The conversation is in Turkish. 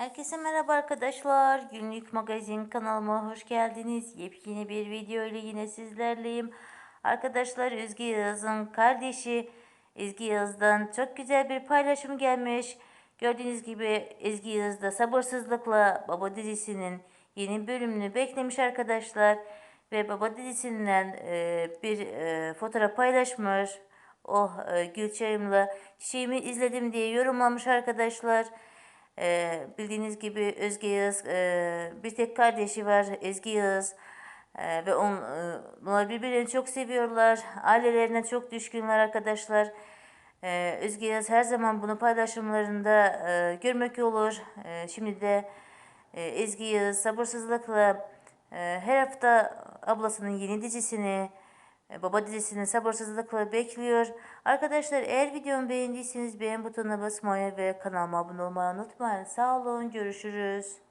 Herkese merhaba arkadaşlar. Günlük magazin kanalıma hoş geldiniz. Yepyeni bir video ile yine sizlerleyim. Arkadaşlar Özge Yağız'ın kardeşi Ezgi Yağız'dan çok güzel bir paylaşım gelmiş. Gördüğünüz gibi Ezgi Yağız da sabırsızlıkla Baba dizisinin yeni bölümünü beklemiş arkadaşlar. Ve Baba dizisinden e, bir e, fotoğraf paylaşmış. Oh e, Gülçay'ımla çiçeğimi izledim diye yorumlamış arkadaşlar. Ee, bildiğiniz gibi Özge Yağız e, bir tek kardeşi var Ezgi Yağız Ee, ve on, e, onlar birbirlerini çok seviyorlar. Ailelerine çok düşkünler arkadaşlar. Ee, Özge Yağız her zaman bunu paylaşımlarında e, görmek olur. Ee, şimdi de e, Ezgi Yağız sabırsızlıkla e, her hafta ablasının yeni dizisini e, Baba dizisini sabırsızlıkla bekliyor. Arkadaşlar eğer videomu beğendiyseniz beğen butonuna basmayı ve kanalıma abone olmayı unutmayın. Sağ olun, görüşürüz.